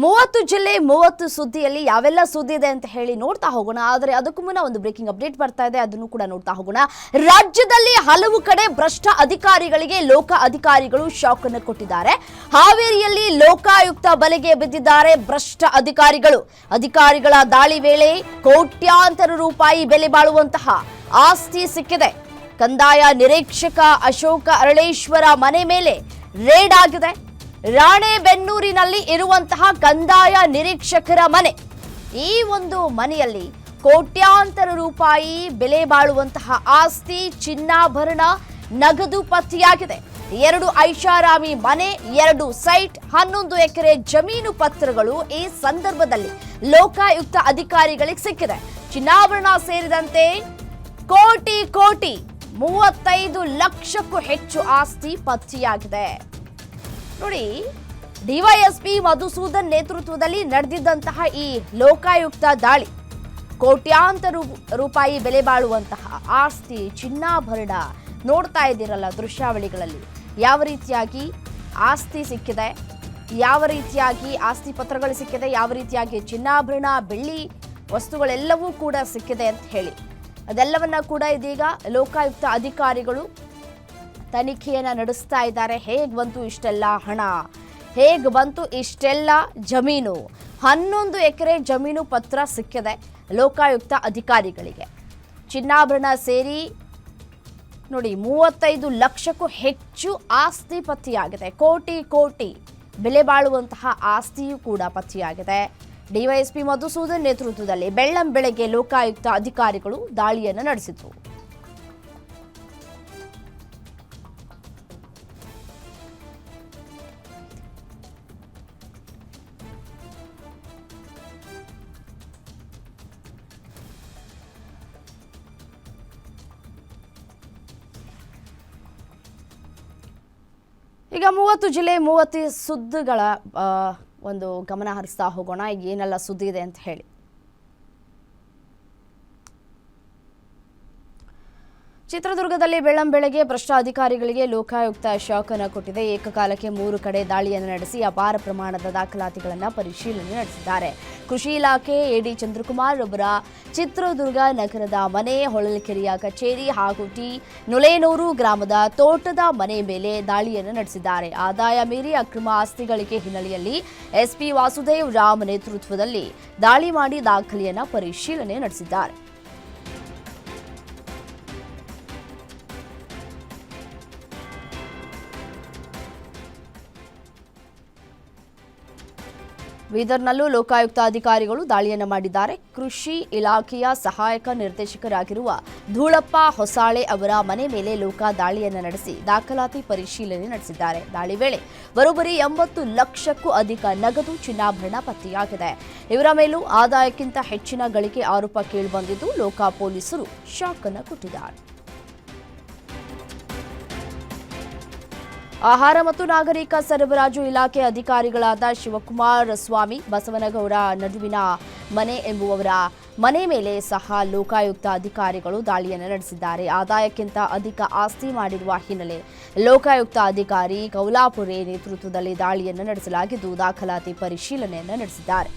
ಮೂವತ್ತು ಜಿಲ್ಲೆ, ಮೂವತ್ತು ಸುದ್ದಿಯಲ್ಲಿ ಯಾವೆಲ್ಲ ಸುದ್ದಿ ಇದೆ ಅಂತ ಹೇಳಿ ನೋಡ್ತಾ ಹೋಗೋಣ. ಆದರೆ ಅದಕ್ಕೂ ಮುನ್ನ ಒಂದು ಬ್ರೇಕಿಂಗ್ ಅಪ್ಡೇಟ್ ಬರ್ತಾ ಇದೆ. ಅದನ್ನು ಕೂಡ ನೋಡ್ತಾ ಹೋಗೋಣ. ರಾಜ್ಯದಲ್ಲಿ ಹಲವು ಕಡೆ ಭ್ರಷ್ಟ ಅಧಿಕಾರಿಗಳಿಗೆ ಲೋಕ ಅಧಿಕಾರಿಗಳು ಶಾಕ್ ಅನ್ನು ಕೊಟ್ಟಿದ್ದಾರೆ. ಹಾವೇರಿಯಲ್ಲಿ ಲೋಕಾಯುಕ್ತ ಬಲೆಗೆ ಬಿದ್ದಿದ್ದಾರೆ ಭ್ರಷ್ಟ ಅಧಿಕಾರಿಗಳು. ಅಧಿಕಾರಿಗಳ ದಾಳಿ ವೇಳೆ ಕೋಟ್ಯಾಂತರ ರೂಪಾಯಿ ಬೆಲೆ ಬಾಳುವಂತಹ ಆಸ್ತಿ ಸಿಕ್ಕಿದೆ. ಕಂದಾಯ ನಿರೀಕ್ಷಕ ಅಶೋಕ ಅರಳೇಶ್ವರ ಮನೆ ಮೇಲೆ ರೇಡ್ ಆಗಿದೆ. ರಾಣೆಬೆನ್ನೂರಿನಲ್ಲಿ ಇರುವಂತಹ ಕಂದಾಯ ನಿರೀಕ್ಷಕರ ಮನೆ. ಈ ಒಂದು ಮನೆಯಲ್ಲಿ ಕೋಟ್ಯಾಂತರ ರೂಪಾಯಿ ಬೆಲೆ ಬಾಳುವಂತಹ ಆಸ್ತಿ, ಚಿನ್ನಾಭರಣ ನಗದು ಪತ್ತೆಯಾಗಿದೆ. ಎರಡು ಐಷಾರಾಮಿ ಮನೆ, ಎರಡು ಸೈಟ್, ಹನ್ನೊಂದು ಎಕರೆ ಜಮೀನು ಪತ್ರಗಳು ಈ ಸಂದರ್ಭದಲ್ಲಿ ಲೋಕಾಯುಕ್ತ ಅಧಿಕಾರಿಗಳಿಗೆ ಸಿಕ್ಕಿದೆ. ಚಿನ್ನಾಭರಣ ಸೇರಿದಂತೆ ಕೋಟಿ ಕೋಟಿ, ಮೂವತ್ತೈದು ಲಕ್ಷಕ್ಕೂ ಹೆಚ್ಚು ಆಸ್ತಿ ಪತ್ತೆಯಾಗಿದೆ. ನೋಡಿ ಡಿವೈಎಸ್ಪಿ ಮಧುಸೂದನ್ ನೇತೃತ್ವದಲ್ಲಿ ನಡೆದಿದ್ದಂತಹ ಈ ಲೋಕಾಯುಕ್ತ ದಾಳಿ, ಕೋಟ್ಯಾಂತರ ರೂಪಾಯಿ ಬೆಲೆ ಬಾಳುವಂತಹ ಆಸ್ತಿ ಚಿನ್ನಾಭರಣ ನೋಡ್ತಾ ಇದ್ದೀರಲ್ಲ ದೃಶ್ಯಾವಳಿಗಳಲ್ಲಿ. ಯಾವ ರೀತಿಯಾಗಿ ಆಸ್ತಿ ಸಿಕ್ಕಿದೆ, ಯಾವ ರೀತಿಯಾಗಿ ಆಸ್ತಿ ಪತ್ರಗಳು ಸಿಕ್ಕಿದೆ, ಯಾವ ರೀತಿಯಾಗಿ ಚಿನ್ನಾಭರಣ, ಬೆಳ್ಳಿ ವಸ್ತುಗಳೆಲ್ಲವೂ ಕೂಡ ಸಿಕ್ಕಿದೆ ಅಂತ ಹೇಳಿ. ಅದೆಲ್ಲವನ್ನ ಕೂಡ ಇದೀಗ ಲೋಕಾಯುಕ್ತ ಅಧಿಕಾರಿಗಳು ತನಿಖೆಯನ್ನ ನಡೆಸ್ತಾ ಇದ್ದಾರೆ. ಹೇಗೆ ಬಂತು ಇಷ್ಟೆಲ್ಲ ಹಣ? ಹೇಗೆ ಬಂತು ಇಷ್ಟೆಲ್ಲ ಜಮೀನು? ಹನ್ನೊಂದು ಎಕರೆ ಜಮೀನು ಪತ್ರ ಸಿಕ್ಕಿದೆ ಲೋಕಾಯುಕ್ತ ಅಧಿಕಾರಿಗಳಿಗೆ. ಚಿನ್ನಾಭರಣ ಸೇರಿ ನೋಡಿ ಮೂವತ್ತೈದು ಲಕ್ಷಕ್ಕೂ ಹೆಚ್ಚು ಆಸ್ತಿ ಪತ್ತೆಯಾಗಿದೆ. ಕೋಟಿ ಕೋಟಿ ಬೆಲೆ ಬಾಳುವಂತಹ ಆಸ್ತಿಯೂ ಕೂಡ ಪತ್ತೆಯಾಗಿದೆ. ಡಿವೈಎಸ್ಪಿ ಮಧುಸೂದನ್ ನೇತೃತ್ವದಲ್ಲಿ ಬೆಳ್ಳಂ ಬೆಳಗ್ಗೆ ಲೋಕಾಯುಕ್ತ ಅಧಿಕಾರಿಗಳು ದಾಳಿಯನ್ನು ನಡೆಸಿದ್ರು. ಈಗ ಮೂವತ್ತು ಜಿಲ್ಲೆ, ಮೂವತ್ತು ಸುದ್ದಿಗಳ ಒಂದು ಗಮನ ಹರಿಸ್ತಾ ಹೋಗೋಣ. ಈಗ ಏನೆಲ್ಲ ಸುದ್ದಿ ಇದೆ ಅಂತ ಹೇಳಿ. ಚಿತ್ರದುರ್ಗದಲ್ಲಿ ಬೆಳ್ಳಂಬೆಳಗ್ಗೆ ಭ್ರಷ್ಟ ಅಧಿಕಾರಿಗಳಿಗೆ ಲೋಕಾಯುಕ್ತ ಶಾಕ್ ಕೊಟ್ಟಿದೆ. ಏಕಕಾಲಕ್ಕೆ ಮೂರು ಕಡೆ ದಾಳಿಯನ್ನು ನಡೆಸಿ ಅಪಾರ ಪ್ರಮಾಣದ ದಾಖಲಾತಿಗಳನ್ನು ಪರಿಶೀಲನೆ ನಡೆಸಿದ್ದಾರೆ. ಕೃಷಿ ಇಲಾಖೆ, ಎಡಿ ಚಂದ್ರಕುಮಾರ್ ಒಬ್ಬರ ಚಿತ್ರದುರ್ಗ ನಗರದ ಮನೆ, ಹೊಳಲ್ಕೆರೆಯ ಕಚೇರಿ ಹಾಗೂ ಟಿ ನುಲೇನೂರು ಗ್ರಾಮದ ತೋಟದ ಮನೆ ಮೇಲೆ ದಾಳಿಯನ್ನು ನಡೆಸಿದ್ದಾರೆ. ಆದಾಯ ಮೀರಿ ಅಕ್ರಮ ಆಸ್ತಿಗಳಿಗೆ ಹಿನ್ನೆಲೆಯಲ್ಲಿ ಎಸ್ಪಿ ವಾಸುದೇವ್ ರಾಮ್ ನೇತೃತ್ವದಲ್ಲಿ ದಾಳಿ ಮಾಡಿ ದಾಖಲೆಯನ್ನು ಪರಿಶೀಲನೆ ನಡೆಸಿದ್ದಾರೆ. ಬೀದರ್ನಲ್ಲೂ ಲೋಕಾಯುಕ್ತ ಅಧಿಕಾರಿಗಳು ದಾಳಿಯನ್ನು ಮಾಡಿದ್ದಾರೆ. ಕೃಷಿ ಇಲಾಖೆಯ ಸಹಾಯಕ ನಿರ್ದೇಶಕರಾಗಿರುವ ಧೂಳಪ್ಪ ಹೊಸಾಳೆ ಅವರ ಮನೆ ಮೇಲೆ ಲೋಕ ದಾಳಿಯನ್ನು ನಡೆಸಿ ದಾಖಲಾತಿ ಪರಿಶೀಲನೆ ನಡೆಸಿದ್ದಾರೆ. ದಾಳಿ ವೇಳೆ ಬರೋಬ್ಬರಿ ಎಂಬತ್ತು ಲಕ್ಷಕ್ಕೂ ಅಧಿಕ ನಗದು ಚಿನ್ನಾಭರಣ ಪತ್ತೆಯಾಗಿದೆ. ಇವರ ಮೇಲೂ ಆದಾಯಕ್ಕಿಂತ ಹೆಚ್ಚಿನ ಗಳಿಕೆ ಆರೋಪ ಕೇಳಿಬಂದಿದ್ದು ಲೋಕ ಪೊಲೀಸರು ಶಾಕ್ ಅನ್ನು ಕೊಟ್ಟಿದ್ದಾರೆ. ಆಹಾರ ಮತ್ತು ನಾಗರಿಕ ಸರಬರಾಜು ಇಲಾಖೆ ಅಧಿಕಾರಿಗಳಾದ ಶಿವಕುಮಾರ್ ಸ್ವಾಮಿ, ಬಸವನಗೌಡ ನಡುವಿನ ಮನೆ ಎಂಬುವವರ ಮನೆ ಮೇಲೆ ಸಹ ಲೋಕಾಯುಕ್ತ ಅಧಿಕಾರಿಗಳು ದಾಳಿಯನ್ನು ನಡೆಸಿದ್ದಾರೆ. ಆದಾಯಕ್ಕಿಂತ ಅಧಿಕ ಆಸ್ತಿ ಮಾಡಿರುವ ಹಿನ್ನೆಲೆ ಲೋಕಾಯುಕ್ತ ಅಧಿಕಾರಿ ಕೌಲಾಪುರೆ ನೇತೃತ್ವದಲ್ಲಿ ದಾಳಿಯನ್ನು ನಡೆಸಲಾಗಿದ್ದು, ದಾಖಲಾತಿ ಪರಿಶೀಲನೆಯನ್ನು ನಡೆಸಿದ್ದಾರೆ.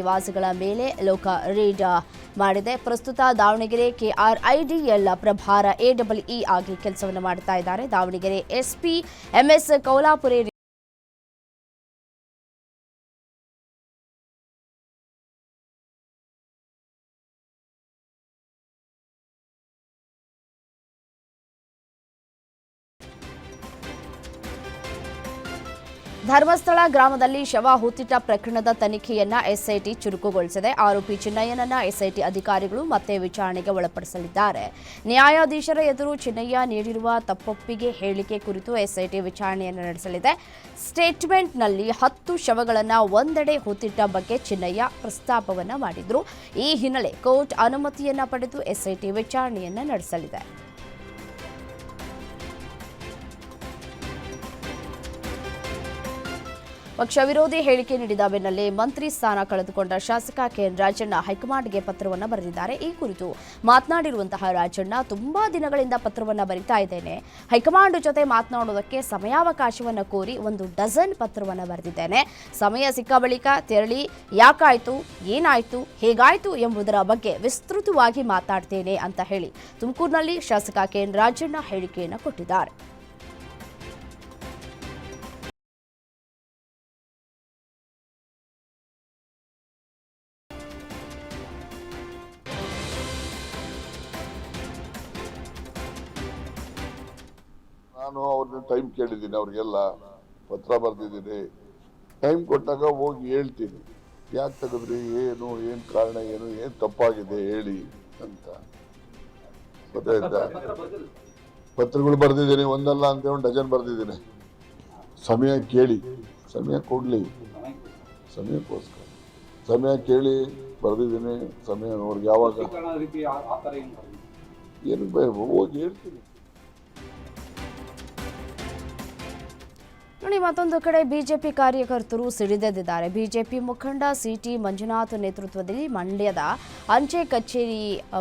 ನಿವಾಸಿಗಳ ಮೇಲೆ ಲೋಕ ರೇಡ್ ಮಾಡಿದೆ. ಪ್ರಸ್ತುತ ದಾವಣಗೆರೆ ಕೆಆರ್ಐಡಿಎಲ್ ಪ್ರಭಾರ ಎಡಬ್ಲ್ಇ ಆಗಿ ಕೆಲಸವನ್ನು ಮಾಡ್ತಾ ಇದ್ದಾರೆ. ದಾವಣಗೆರೆ ಎಸ್ಪಿ ಎಂಎಸ್ ಕೌಲಾಪುರೆ ಧರ್ಮಸ್ಥಳ ಗ್ರಾಮದಲ್ಲಿ ಶವ ಹೂತಿಟ್ಟ ಪ್ರಕರಣದ ತನಿಖೆಯನ್ನ ಎಸ್ಐಟಿ ಚುರುಕುಗೊಳಿಸಿದೆ. ಆರೋಪಿ ಚಿನ್ನಯ್ಯನನ್ನ ಎಸ್ಐಟಿ ಅಧಿಕಾರಿಗಳು ಮತ್ತೆ ವಿಚಾರಣೆಗೆ ಒಳಪಡಿಸಲಿದ್ದಾರೆ. ನ್ಯಾಯಾಧೀಶರ ಎದುರು ಚಿನ್ನಯ್ಯ ನೀಡಿರುವ ತಪ್ಪೊಪ್ಪಿಗೆ ಹೇಳಿಕೆ ಕುರಿತು ಎಸ್ಐಟಿ ವಿಚಾರಣೆಯನ್ನು ನಡೆಸಲಿದೆ. ಸ್ಟೇಟ್ಮೆಂಟ್ನಲ್ಲಿ ಹತ್ತು ಶವಗಳನ್ನು ಒಂದೆಡೆ ಹೂತಿಟ್ಟ ಬಗ್ಗೆ ಚಿನ್ನಯ್ಯ ಪ್ರಸ್ತಾಪವನ್ನು ಮಾಡಿದ್ರು. ಈ ಹಿನ್ನೆಲೆ ಕೋರ್ಟ್ ಅನುಮತಿಯನ್ನ ಪಡೆದು ಎಸ್ಐಟಿ ವಿಚಾರಣೆಯನ್ನ ನಡೆಸಲಿದೆ. ಪಕ್ಷ ವಿರೋಧಿ ಹೇಳಿಕೆ ನೀಡಿದ ಬೆನ್ನಲ್ಲೇ ಮಂತ್ರಿ ಸ್ಥಾನ ಕಳೆದುಕೊಂಡ ಶಾಸಕ ಕೆಎನ್ ರಾಜಣ್ಣ ಹೈಕಮಾಂಡ್ಗೆ ಪತ್ರವನ್ನು ಬರೆದಿದ್ದಾರೆ. ಈ ಕುರಿತು ಮಾತನಾಡಿರುವಂತಹ ರಾಜಣ್ಣ ತುಂಬಾ ದಿನಗಳಿಂದ ಪತ್ರವನ್ನು ಬರಿತಾ ಇದ್ದೇನೆ. ಹೈಕಮಾಂಡ್ ಜೊತೆ ಮಾತನಾಡೋದಕ್ಕೆ ಸಮಯಾವಕಾಶವನ್ನು ಕೋರಿ ಒಂದು ಡಜನ್ ಪತ್ರವನ್ನು ಬರೆದಿದ್ದೇನೆ. ಸಮಯ ಸಿಕ್ಕ ಬಳಿಕ ತೆರಳಿ, ಯಾಕಾಯ್ತು, ಏನಾಯ್ತು, ಹೇಗಾಯ್ತು ಎಂಬುದರ ಬಗ್ಗೆ ವಿಸ್ತೃತವಾಗಿ ಮಾತಾಡ್ತೇನೆ ಅಂತ ಹೇಳಿ ತುಮಕೂರಿನಲ್ಲಿ ಶಾಸಕ ಕೆಎನ್ ರಾಜಣ್ಣ ಹೇಳಿಕೆಯನ್ನು ಕೊಟ್ಟಿದ್ದಾರೆ. ಕೇಳಿದ್ದೀನಿ ಅವ್ರಿಗೆಲ್ಲ ಪತ್ರ ಬರೆದಿದ್ದೀನಿ. ಟೈಮ್ ಕೊಟ್ಟಾಗ ಹೋಗಿ ಹೇಳ್ತೀನಿ. ಯಾಕೆ ತೆಗೆದ್ರಿ? ಏನು ಏನು ಕಾರಣ ಏನು ಏನು ತಪ್ಪಾಗಿದೆ ಹೇಳಿ ಅಂತ. ಗೊತ್ತಾಯ್ತಾ? ಪತ್ರಗಳು ಬರೆದಿದ್ದೀನಿ ಒಂದಲ್ಲ ಅಂತ ಒಂದು ಡಜನ್ ಬರೆದಿದ್ದೀನಿ. ಸಮಯ ಕೇಳಿ. ಸಮಯ ಕೊಡಲಿ. ಸಮಯಕ್ಕೋಸ್ಕರ. ಸಮಯ ಕೇಳಿ ಬರೆದಿದ್ದೀನಿ ಸಮಯ ಅವ್ರಿಗೆ ಯಾವಾಗ? ಏನು ಹೋಗಿ ಹೇಳ್ತೀನಿ. ನೋಡಿ, ಮತ್ತೊಂದು ಕಡೆ ಬಿಜೆಪಿ ಕಾರ್ಯಕರ್ತರು ಸಿಡಿದೆದ್ದಿದ್ದಾರೆ. ಬಿಜೆಪಿ ಮುಖಂಡ ಸಿಟಿ ಮಂಜುನಾಥ್ ನೇತೃತ್ವದಲ್ಲಿ ಮಂಡ್ಯದ ಅಂಚೆ ಕಚೇರಿ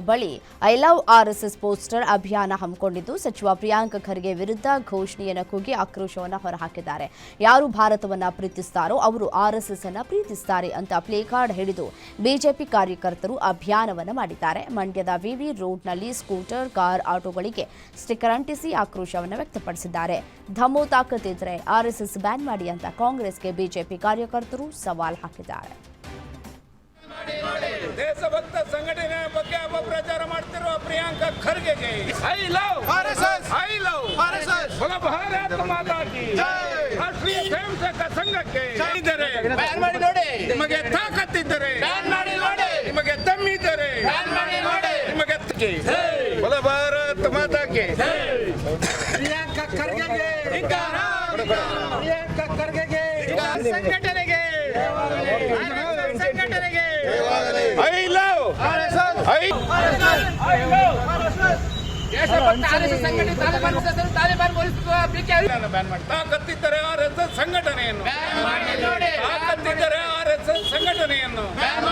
ಬಳಿ ಐ ಲವ್ ಆರ್ಎಸ್ಎಸ್ ಪೋಸ್ಟರ್ ಅಭಿಯಾನ ಹಮ್ಮಿಕೊಂಡಿದ್ದು, ಸಚಿವ ಪ್ರಿಯಾಂಕ್ ಖರ್ಗೆ ವಿರುದ್ಧ ಘೋಷಣೆಯನ್ನು ಕೂಗಿ ಆಕ್ರೋಶವನ್ನು ಹೊರಹಾಕಿದ್ದಾರೆ. ಯಾರು ಭಾರತವನ್ನ ಪ್ರೀತಿಸ್ತಾರೋ ಅವರು ಆರ್ಎಸ್ಎಸ್ ಅನ್ನು ಪ್ರೀತಿಸ್ತಾರೆ ಅಂತ ಪ್ಲೇ ಕಾರ್ಡ್ ಹಿಡಿದು ಬಿಜೆಪಿ ಕಾರ್ಯಕರ್ತರು ಅಭಿಯಾನವನ್ನು ಮಾಡಿದ್ದಾರೆ. ಮಂಡ್ಯದ ವಿವಿ ರೋಡ್ನಲ್ಲಿ ಸ್ಕೂಟರ್, ಕಾರ್, ಆಟೋಗಳಿಗೆ ಸ್ಟಿಕ್ಕರ್ ಅಂಟಿಸಿ ಆಕ್ರೋಶವನ್ನು ವ್ಯಕ್ತಪಡಿಸಿದ್ದಾರೆ. ಧಮೋ ತಾಕತ್ತಿದ್ರೆ ಆರ್ಎಸ್ಎಸ್ ಬ್ಯಾನ್ ಮಾಡಿ ಅಂತ ಕಾಂಗ್ರೆಸ್ಗೆ ಬಿಜೆಪಿ ಕಾರ್ಯಕರ್ತರು ಸವಾಲ್ ಹಾಕಿದ್ದಾರೆ. ದೇಶಭಕ್ತ ಸಂಘಟನೆ ಬಗ್ಗೆ ಅಪಪ್ರಚಾರ ಮಾಡ್ತಿರುವ Priyanka ಖರ್ಗೆಗೆ I love! RSS I love! RSS ಬಲ ಭಾರತ ಮಾತಾ ಕಿ ರಾಷ್ಟ್ರೀಯ ಸ್ವಯಂ ಸೇವಕ ಸಂಘಕ್ಕೆ ಇದ್ದರೆ ಬ್ಯಾನ್ ಮಾಡಿ ನೋಡಿ! ನಿಮಗೆ ತಾಕತ್ತಿದ್ದರೆ ಬ್ಯಾನ್ ಮಾಡಿ ನೋಡಿ! ನಿಮಗೆ ದಮ್ಮಿದ್ದರೆ ಬ್ಯಾನ್ ಮಾಡಿ ನೋಡಿ! ನಿಮಗೆ ತಕ್ಕೆ. ಬಲ ಭಾರತ ಮಾತಾ ಕಿ ಪ್ರಿಯಾಂಕ ಖರ್ಗೆಗೆ ಪ್ರಿಯಾಂಕ ಖರ್ಗೆಗೆ ಸಂಘಟನೆಗೆ ಸಂಘಟನೆಗೆ. I love. ಆರ್ಎಸ್ಎಸ್ ಐ ಸಂಘಟನೆಯನ್ನು. ಆರ್ಎಸ್ಎಸ್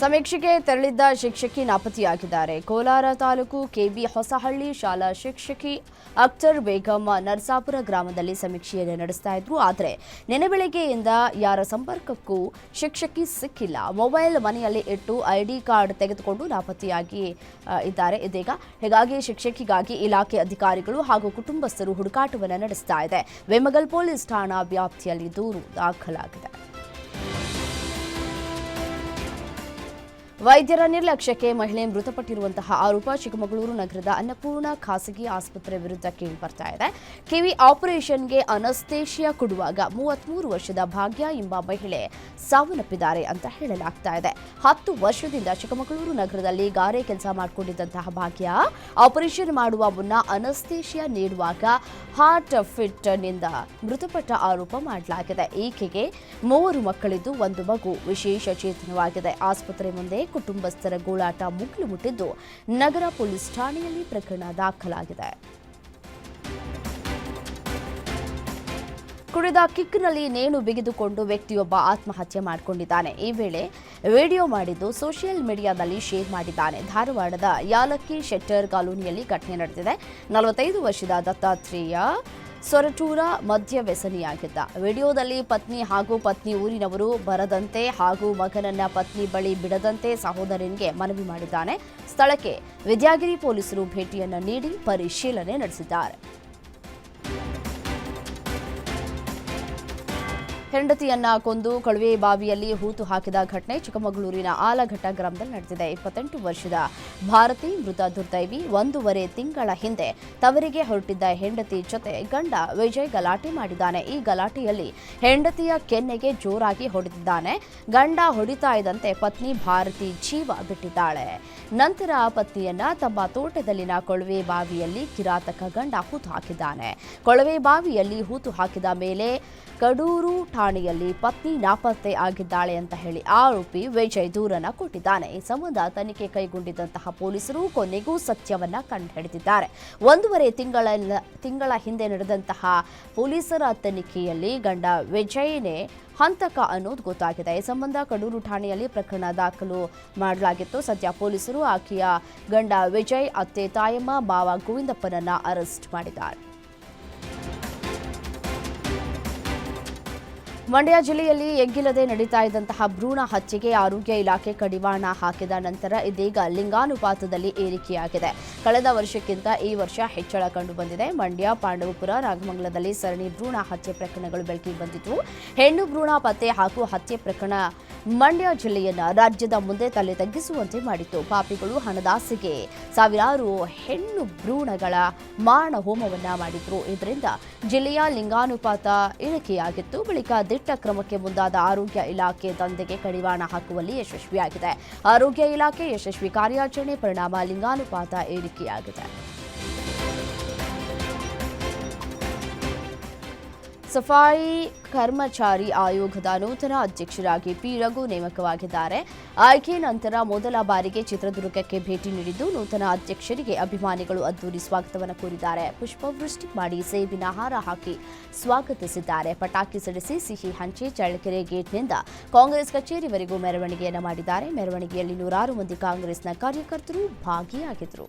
ಸಮೀಕ್ಷೆಗೆ ತೆರಳಿದ್ದ ಶಿಕ್ಷಕಿ ನಾಪತ್ತೆಯಾಗಿದ್ದಾರೆ. ಕೋಲಾರ ತಾಲೂಕು ಕೆಬಿ ಹೊಸಹಳ್ಳಿ ಶಾಲಾ ಶಿಕ್ಷಕಿ ಅಖ್ತರ್ ಬೇಗಮ್ಮ ನರಸಾಪುರ ಗ್ರಾಮದಲ್ಲಿ ಸಮೀಕ್ಷೆಯನ್ನು ನಡೆಸ್ತಾ ಇದ್ರು. ಆದರೆ ನೆನೆ ಬೆಳಗ್ಗೆಯಿಂದ ಯಾರ ಸಂಪರ್ಕಕ್ಕೂ ಶಿಕ್ಷಕಿ ಸಿಕ್ಕಿಲ್ಲ. ಮೊಬೈಲ್ ಮನೆಯಲ್ಲಿ ಇಟ್ಟು ಐಡಿ ಕಾರ್ಡ್ ತೆಗೆದುಕೊಂಡು ನಾಪತ್ತೆಯಾಗಿ ಇದ್ದಾರೆ. ಇದೀಗ ಹೀಗಾಗಿ ಶಿಕ್ಷಕಿಗಾಗಿ ಇಲಾಖೆ ಅಧಿಕಾರಿಗಳು ಹಾಗೂ ಕುಟುಂಬಸ್ಥರು ಹುಡುಕಾಟವನ್ನು ನಡೆಸ್ತಾ ಇದೆ. ವೇಮಗಲ್ ಪೊಲೀಸ್ ಠಾಣಾ ವ್ಯಾಪ್ತಿಯಲ್ಲಿ ದೂರು ದಾಖಲಾಗಿದೆ. ವೈದ್ಯರ ನಿರ್ಲಕ್ಷ್ಯಕ್ಕೆ ಮಹಿಳೆ ಮೃತಪಟ್ಟಿರುವಂತಹ ಆರೋಪ ಚಿಕ್ಕಮಗಳೂರು ನಗರದ ಅನ್ನಪೂರ್ಣ ಖಾಸಗಿ ಆಸ್ಪತ್ರೆ ವಿರುದ್ಧ ಕೇಳಿಬರ್ತಾ ಇದೆ. ಕಿವಿ ಆಪರೇಷನ್ಗೆ ಅನಸ್ತೇಷಿಯಾ ಕೊಡುವಾಗ ಮೂವತ್ಮೂರು ವರ್ಷದ ಭಾಗ್ಯ ಎಂಬ ಮಹಿಳೆ ಸಾವನ್ನಪ್ಪಿದ್ದಾರೆ ಅಂತ ಹೇಳಲಾಗ್ತಾ ಇದೆ. ಹತ್ತು ವರ್ಷದಿಂದ ಚಿಕ್ಕಮಗಳೂರು ನಗರದಲ್ಲಿ ಗಾರೆ ಕೆಲಸ ಮಾಡಿಕೊಂಡಿದ್ದಂತಹ ಭಾಗ್ಯ ಆಪರೇಷನ್ ಮಾಡುವ ಮುನ್ನ ಅನಸ್ತೇಷಿಯಾ ನೀಡುವಾಗ ಹಾರ್ಟ್ ಫಿಟ್ನಿಂದ ಮೃತಪಟ್ಟ ಆರೋಪ ಮಾಡಲಾಗಿದೆ. ಈಕೆಗೆ ಮೂವರು ಮಕ್ಕಳಿದ್ದು ಒಂದು ಮಗು. ವಿಶೇಷ ಚೇತನವಾಗಿದೆ. ಆಸ್ಪತ್ರೆ ಮುಂದೆ ಕುಟುಂಬಸ್ಥರ ಗೋಳಾಟ ಮುಗಿಲು ಮುಟ್ಟಿದ್ದು ನಗರ ಪೊಲೀಸ್ ಠಾಣೆಯಲ್ಲಿ ಪ್ರಕರಣ ದಾಖಲಾಗಿದೆ. ಕುಡಿದ ಕಿಕ್ನಲ್ಲಿ ನೇಣು ಬಿಗಿದುಕೊಂಡು ವ್ಯಕ್ತಿಯೊಬ್ಬ ಆತ್ಮಹತ್ಯೆ ಮಾಡಿಕೊಂಡಿದ್ದಾನೆ. ಈ ವೇಳೆ ವಿಡಿಯೋ ಮಾಡಿದ್ದು ಸೋಷಿಯಲ್ ಮೀಡಿಯಾದಲ್ಲಿ ಶೇರ್ ಮಾಡಿದ್ದಾನೆ. ಧಾರವಾಡದ ಯಾಲಕ್ಕಿ ಶೆಟ್ಟರ್ ಕಾಲೋನಿಯಲ್ಲಿ ಘಟನೆ ನಡೆದಿದೆ. ನಲವತ್ತೈದು ವರ್ಷದ ದತ್ತಾತ್ರೇಯ ಸೊರಟೂರ ಮದ್ಯ ವ್ಯಸನಿಯಾಗಿದ್ದ. ವಿಡಿಯೋದಲ್ಲಿ ಪತ್ನಿ ಹಾಗೂ ಪತ್ನಿ ಊರಿನವರು ಬರದಂತೆ ಹಾಗೂ ಮಗನನ್ನ ಪತ್ನಿ ಬಳಿ ಬಿಡದಂತೆ ಸಹೋದರನಿಗೆ ಮನವಿ ಮಾಡಿದ್ದಾನೆ. ಸ್ಥಳಕ್ಕೆ ವಿದ್ಯಾಗಿರಿ ಪೊಲೀಸರು ಭೇಟಿಯನ್ನು ನೀಡಿ ಪರಿಶೀಲನೆ ನಡೆಸಿದ್ದಾರೆ. ಹೆಂಡತಿಯನ್ನ ಕೊಂದು ಕಳುವೆ ಬಾವಿಯಲ್ಲಿ ಹೂತು ಹಾಕಿದ ಘಟನೆ ಚಿಕ್ಕಮಗಳೂರಿನ ಆಲಘಟ್ಟ ಗ್ರಾಮದಲ್ಲಿ ನಡೆದಿದೆ. ಇಪ್ಪತ್ತೆಂಟು ವರ್ಷದ ಭಾರತಿ ಮೃತ ದುರ್ದೈವಿ ಒಂದೂವರೆ ತಿಂಗಳ ಹಿಂದೆ ತವರಿಗೆ ಹೊರಟಿದ್ದ ಹೆಂಡತಿ ಜೊತೆ ಗಂಡ ವಿಜಯ್ ಗಲಾಟೆ ಮಾಡಿದ್ದಾನೆ. ಈ ಗಲಾಟೆಯಲ್ಲಿ ಹೆಂಡತಿಯ ಕೆನ್ನೆಗೆ ಜೋರಾಗಿ ಹೊಡೆದಿದ್ದಾನೆ. ಗಂಡ ಹೊಡಿತಾ ಇದ್ದಂತೆ ಪತ್ನಿ ಭಾರತಿ ಜೀವ ಬಿಟ್ಟಿದ್ದಾಳೆ. ನಂತರ ಪತ್ನಿಯನ್ನ ತಮ್ಮ ತೋಟದಲ್ಲಿನ ಕೊಳವೆ ಬಾವಿಯಲ್ಲಿ ಕಿರಾತಕ ಗಂಡ ಹೂತು ಹಾಕಿದ್ದಾನೆ. ಕೊಳವೆ ಬಾವಿಯಲ್ಲಿ ಹೂತು ಹಾಕಿದ ಮೇಲೆ ಕಡೂರು ಠಾಣೆಯಲ್ಲಿ ಪತ್ನಿ ನಾಪತ್ತೆ ಆಗಿದ್ದಾಳೆ ಅಂತ ಹೇಳಿ ಆರೋಪಿ ವಿಜಯ್ ದೂರನ ಕೊಟ್ಟಿದ್ದಾನೆ. ಈ ಸಂಬಂಧ ತನಿಖೆ ಕೈಗೊಂಡಿದ್ದಂತಹ ಪೊಲೀಸರು ಕೊನೆಗೂ ಸತ್ಯವನ್ನ ಕಂಡುಹಿಡಿದಿದ್ದಾರೆ. ಒಂದೂವರೆ ತಿಂಗಳ ತಿಂಗಳ ಹಿಂದೆ ನಡೆದಂತಹ ಪೊಲೀಸರ ತನಿಖೆಯಲ್ಲಿ ಗಂಡ ವಿಜಯ್ನೇ ಹಂತಕ ಅನ್ನೋದು ಗೊತ್ತಾಗಿದೆ. ಈ ಸಂಬಂಧ ಕಡೂರು ಠಾಣೆಯಲ್ಲಿ ಪ್ರಕರಣ ದಾಖಲು ಮಾಡಲಾಗಿತ್ತು. ಸದ್ಯ ಪೊಲೀಸರು ಆಕೆಯ ಗಂಡ ವಿಜಯ್, ಅತ್ತೆ ತಾಯಮ್ಮ, ಮಾವ ಗೋವಿಂದಪ್ಪನನ್ನ ಅರೆಸ್ಟ್ ಮಾಡಿದ್ದಾರೆ. ಮಂಡ್ಯ ಜಿಲ್ಲೆಯಲ್ಲಿ ಎಗ್ಗಿಲ್ಲದೆ ನಡೀತಾ ಇದ್ದಂತಹ ಭ್ರೂಣ ಹತ್ಯೆಗೆ ಆರೋಗ್ಯ ಇಲಾಖೆ ಕಡಿವಾಣ ಹಾಕಿದ ನಂತರ ಇದೀಗ ಲಿಂಗಾನುಪಾತದಲ್ಲಿ ಏರಿಕೆಯಾಗಿದೆ. ಕಳೆದ ವರ್ಷಕ್ಕಿಂತ ಈ ವರ್ಷ ಹೆಚ್ಚಳ ಕಂಡುಬಂದಿದೆ ಮಂಡ್ಯ, ಪಾಂಡವಪುರ, ನಾಗಮಂಗಲದಲ್ಲಿ ಸರಣಿ ಭ್ರೂಣ ಹತ್ಯೆ ಪ್ರಕರಣಗಳು ಬೆಳಕಿಗೆ ಬಂದಿದ್ದು, ಹೆಣ್ಣು ಭ್ರೂಣ ಪತ್ತೆ ಹಾಗೂ ಹತ್ಯೆ ಪ್ರಕರಣ ಮಂಡ್ಯ ಜಿಲ್ಲೆಯನ್ನ ರಾಜ್ಯದ ಮುಂದೆ ತಲೆ ತಗ್ಗಿಸುವಂತೆ ಮಾಡಿತ್ತು. ಪಾಪಿಗಳು ಹಣದಾಸೆಗೆ ಸಾವಿರಾರು ಹೆಣ್ಣು ಭ್ರೂಣಗಳ ಮಾರಣ ಹೋಮವನ್ನ ಮಾಡಿದ್ರು. ಇದರಿಂದ ಜಿಲ್ಲೆಯ ಲಿಂಗಾನುಪಾತ ಇಳಿಕೆಯಾಗಿತ್ತು. ಬಳಿಕ ದಿಟ್ಟ ಕ್ರಮಕ್ಕೆ ಮುಂದಾದ ಆರೋಗ್ಯ ಇಲಾಖೆ ದಂಧೆಗೆ ಕಡಿವಾಣ ಹಾಕುವಲ್ಲಿ ಯಶಸ್ವಿಯಾಗಿದೆ. ಆರೋಗ್ಯ ಇಲಾಖೆ ಯಶಸ್ವಿ ಕಾರ್ಯಾಚರಣೆ, ಪರಿಣಾಮ, ಲಿಂಗಾನುಪಾತ ಏರಿಕೆಯಾಗಿದೆ ಸಫಾಯಿ ಕರ್ಮಚಾರಿ ಆಯೋಗದ ನೂತನ ಅಧ್ಯಕ್ಷರಾಗಿ ಪಿ ರಘು ನೇಮಕವಾಗಿದ್ದಾರೆ ಆಯ್ಕೆ ನಂತರ ಮೊದಲ ಬಾರಿಗೆ ಚಿತ್ರದುರ್ಗಕ್ಕೆ ಭೇಟಿ ನೀಡಿದ್ದು ನೂತನ ಅಧ್ಯಕ್ಷರಿಗೆ ಅಭಿಮಾನಿಗಳು ಅದ್ದೂರಿ ಸ್ವಾಗತವನ್ನು ಕೋರಿದ್ದಾರೆ ಪುಷ್ಪವೃಷ್ಟಿ ಮಾಡಿ ಸೇಬಿನ ಆಹಾರ ಹಾಕಿ ಸ್ವಾಗತಿಸಿದ್ದಾರೆ ಪಟಾಕಿ ಸಿಡಿಸಿ ಸಿಹಿ ಹಂಚಿ ಚಳ್ಳಕೆರೆ ಗೇಟ್ನಿಂದ ಕಾಂಗ್ರೆಸ್ ಕಚೇರಿವರೆಗೂ ಮೆರವಣಿಗೆಯನ್ನು ಮಾಡಿದ್ದಾರೆ ಮೆರವಣಿಗೆಯಲ್ಲಿ ನೂರಾರು ಮಂದಿ ಕಾಂಗ್ರೆಸ್ನ ಕಾರ್ಯಕರ್ತರು ಭಾಗಿಯಾಗಿದ್ದರು